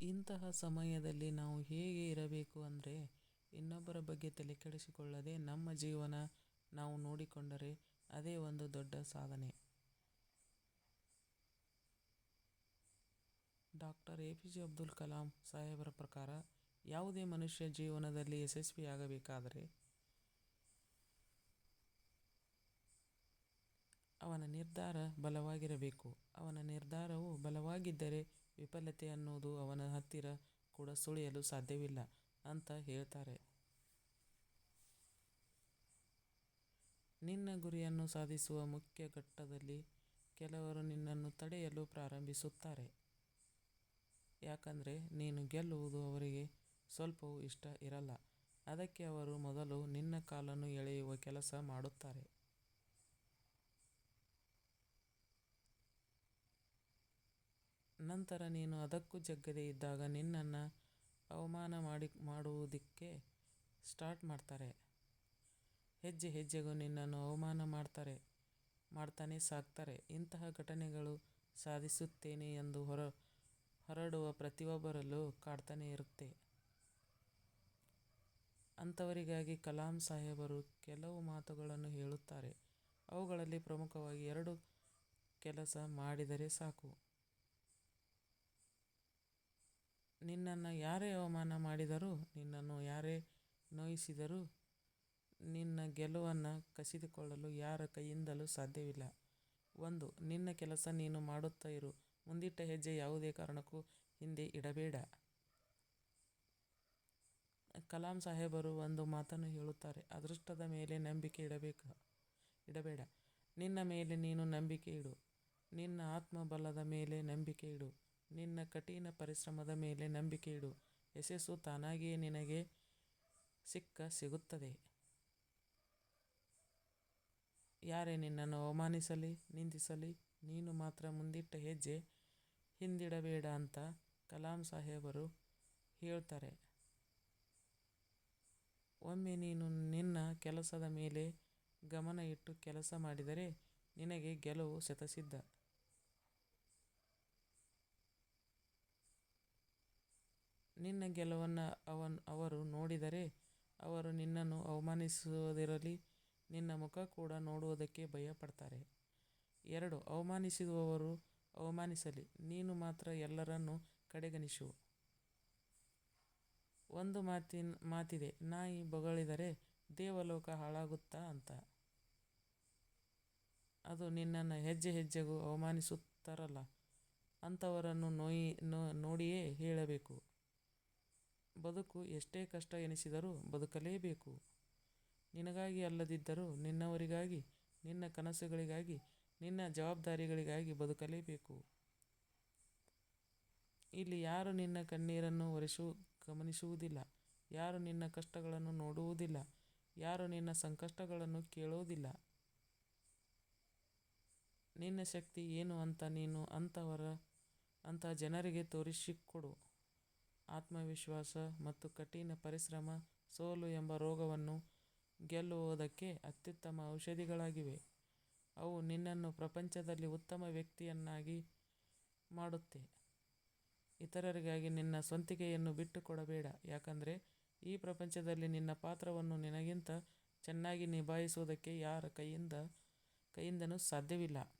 ಇಂತಹ ಸಮಯದಲ್ಲಿ ನಾವು ಹೇಗೆ ಇರಬೇಕು ಅಂದರೆ ಇನ್ನೊಬ್ಬರ ಬಗ್ಗೆ ತಲೆ ಕೆಡಿಸಿಕೊಳ್ಳದೆ ನಮ್ಮ ಜೀವನ ನಾವು ನೋಡಿಕೊಂಡರೆ ಅದೇ ಒಂದು ದೊಡ್ಡ ಸಾಧನೆ. ಡಾಕ್ಟರ್ ಎಪಿಜೆ ಅಬ್ದುಲ್ ಕಲಾಂ ಸಾಹೇಬರ ಪ್ರಕಾರ ಯಾವುದೇ ಮನುಷ್ಯ ಜೀವನದಲ್ಲಿ ಯಶಸ್ವಿಯಾಗಬೇಕಾದರೆ ಅವನ ನಿರ್ಧಾರ ಬಲವಾಗಿರಬೇಕು. ಅವನ ನಿರ್ಧಾರವು ಬಲವಾಗಿದ್ದರೆ ವಿಫಲತೆ ಅನ್ನುವುದು ಅವನ ಹತ್ತಿರ ಕೂಡ ಸುಳಿಯಲು ಸಾಧ್ಯವಿಲ್ಲ ಅಂತ ಹೇಳ್ತಾರೆ. ನಿನ್ನ ಗುರಿಯನ್ನು ಸಾಧಿಸುವ ಮುಖ್ಯ ಘಟ್ಟದಲ್ಲಿ ಕೆಲವರು ನಿನ್ನನ್ನು ತಡೆಯಲು ಪ್ರಾರಂಭಿಸುತ್ತಾರೆ. ಯಾಕಂದ್ರೆ ನೀನು ಗೆಲ್ಲುವುದು ಅವರಿಗೆ ಸ್ವಲ್ಪವೂ ಇಷ್ಟ ಇರಲ್ಲ. ಅದಕ್ಕೆ ಅವರು ಮೊದಲು ನಿನ್ನ ಕಾಲನ್ನು ಎಳೆಯುವ ಕೆಲಸ ಮಾಡುತ್ತಾರೆ. ನಂತರ ನೀನು ಅದಕ್ಕೂ ಜಗ್ಗದೆ ಇದ್ದಾಗ ನಿನ್ನನ್ನು ಅವಮಾನ ಮಾಡಿ, ಮಾಡುವುದಕ್ಕೆ ಸ್ಟಾರ್ಟ್ ಮಾಡ್ತಾರೆ. ಹೆಜ್ಜೆ ಹೆಜ್ಜೆಗೂ ನಿನ್ನನ್ನು ಅವಮಾನ ಮಾಡ್ತಾರೆ, ಮಾಡ್ತಾನೆ ಸಾಕ್ತಾರೆ ಇಂತಹ ಘಟನೆಗಳು ಸಾಧಿಸುತ್ತೇನೆ ಎಂದು ಹೊರ, ಹೊರಡುವ ಪ್ರತಿಯೊಬ್ಬರಲ್ಲೂ ಕಾಡ್ತಾನೆ ಇರುತ್ತೆ. ಅಂಥವರಿಗಾಗಿ ಕಲಾಂ ಸಾಹೇಬರು ಕೆಲವು ಮಾತುಗಳನ್ನು ಹೇಳುತ್ತಾರೆ. ಅವುಗಳಲ್ಲಿ ಪ್ರಮುಖವಾಗಿ ಎರಡು ಕೆಲಸ ಮಾಡಿದರೆ ಸಾಕು. ನಿನ್ನನ್ನ ಯಾರೇ ಅವಮಾನ ಮಾಡಿದರೂ, ನಿನ್ನನ್ನು ಯಾರೇ ನೋಯಿಸಿದರೂ ನಿನ್ನ ಗೆಲುವನ್ನು ಕಸಿದುಕೊಳ್ಳಲು ಯಾರ ಕೈಯಿಂದಲೂ ಸಾಧ್ಯವಿಲ್ಲ. ಒಂದು ನಿನ್ನ ಕೆಲಸ ನೀನು ಮಾಡುತ್ತಾ ಇರು. ಮುಂದಿಟ್ಟ ಹೆಜ್ಜೆ ಯಾವುದೇ ಕಾರಣಕ್ಕೂ ಹಿಂದೆ ಇಡಬೇಡ. ಕಲಾಂ ಸಾಹೇಬರು ಒಂದು ಮಾತನ್ನು ಹೇಳುತ್ತಾರೆ. ಅದೃಷ್ಟದ ಮೇಲೆ ನಂಬಿಕೆ ಇಡಬೇಕು ಇಡಬೇಡ. ನಿನ್ನ ಮೇಲೆ ನೀನು ನಂಬಿಕೆ ಇಡು. ನಿನ್ನ ಆತ್ಮಬಲದ ಮೇಲೆ ನಂಬಿಕೆ ಇಡು. ನಿನ್ನ ಕಠಿಣ ಪರಿಶ್ರಮದ ಮೇಲೆ ನಂಬಿಕೆ ಇಡು. ಯಶಸ್ಸು ತಾನಾಗಿಯೇ ನಿನಗೆ ಸಿಕ್ಕ ಸಿಗುತ್ತದೆ. ಯಾರೇ ನಿನ್ನನ್ನು ಅವಮಾನಿಸಲಿ, ನಿಂದಿಸಲಿ ನೀನು ಮಾತ್ರ ಮುಂದಿಟ್ಟ ಹೆಜ್ಜೆ ಹಿಂದಿಡಬೇಡ ಅಂತ ಕಲಾಂ ಸಾಹೇಬರು ಹೇಳ್ತಾರೆ. ಒಮ್ಮೆ ನೀನು ನಿನ್ನ ಕೆಲಸದ ಮೇಲೆ ಗಮನ ಇಟ್ಟು ಕೆಲಸ ಮಾಡಿದರೆ ನಿನಗೆ ಗೆಲುವು ಶತಸಿದ್ಧ. ನಿನ್ನ ಗೆಲುವನ್ನ ಅವರು ನೋಡಿದರೆ ಅವರು ನಿನ್ನನ್ನು ಅವಮಾನಿಸುವುದಿರಲಿ, ನಿನ್ನ ಮುಖ ಕೂಡ ನೋಡುವುದಕ್ಕೆ ಭಯಪಡ್ತಾರೆ ಎರಡು, ಅವಮಾನಿಸಿದವರು ಅವಮಾನಿಸಲಿ, ನೀನು ಮಾತ್ರ ಎಲ್ಲರನ್ನು ಕಡೆಗಣಿಸು. ಒಂದು ಮಾತಿನ, ಮಾತಿದೆ, ನಾಯಿ ಬೊಗಳಿದರೆ ದೇವಲೋಕ ಹಾಳಾಗುತ್ತಾ ಅಂತ. ಅದು ನಿನ್ನನ್ನು ಹೆಜ್ಜೆ ಹೆಜ್ಜೆಗೂ ಅವಮಾನಿಸುತ್ತಾರಲ್ಲ ಅಂತವರನ್ನು ನೋಡಿಯೇ ಹೇಳಬೇಕು. ಬದುಕು ಎಷ್ಟೇ ಕಷ್ಟ ಎನಿಸಿದರೂ ಬದುಕಲೇಬೇಕು. ನಿನಗಾಗಿ ಅಲ್ಲದಿದ್ದರೂ ನಿನ್ನವರಿಗಾಗಿ, ನಿನ್ನ ಕನಸುಗಳಿಗಾಗಿ, ನಿನ್ನ ಜವಾಬ್ದಾರಿಗಳಿಗಾಗಿ ಬದುಕಲೇಬೇಕು. ಇಲ್ಲಿ ಯಾರು ನಿನ್ನ ಕಣ್ಣೀರನ್ನು ಒರೆಸು ಗಮನಿಸುವುದಿಲ್ಲ. ಯಾರು ನಿನ್ನ ಕಷ್ಟಗಳನ್ನು ನೋಡುವುದಿಲ್ಲ. ಯಾರು ನಿನ್ನ ಸಂಕಷ್ಟಗಳನ್ನು ಕೇಳುವುದಿಲ್ಲ ನಿನ್ನ ಶಕ್ತಿ ಏನು ಅಂತ ನೀನು ಅಂತಹ ಜನರಿಗೆ ತೋರಿಸಿಕೊಡು. ಆತ್ಮವಿಶ್ವಾಸ ಮತ್ತು ಕಠಿಣ ಪರಿಶ್ರಮ, ಸೋಲು ಎಂಬ ರೋಗವನ್ನು ಗೆಲ್ಲುವುದಕ್ಕೆ ಅತ್ಯುತ್ತಮ ಔಷಧಿಗಳಾಗಿವೆ. ಅವು ನಿನ್ನನ್ನು ಪ್ರಪಂಚದಲ್ಲಿ ಉತ್ತಮ ವ್ಯಕ್ತಿಯನ್ನಾಗಿ ಮಾಡುತ್ತೆ. ಇತರರಿಗಾಗಿ ನಿನ್ನ ಸ್ವಂತಿಕೆಯನ್ನು ಬಿಟ್ಟುಕೊಡಬೇಡ. ಯಾಕಂದರೆ ಈ ಪ್ರಪಂಚದಲ್ಲಿ ನಿನ್ನ ಪಾತ್ರವನ್ನು ನಿನಗಿಂತ ಚೆನ್ನಾಗಿ ನಿಭಾಯಿಸುವುದಕ್ಕೆ ಯಾರ ಕೈಯಿಂದ, ಕೈಯಿಂದನೂ ಸಾಧ್ಯವಿಲ್ಲ.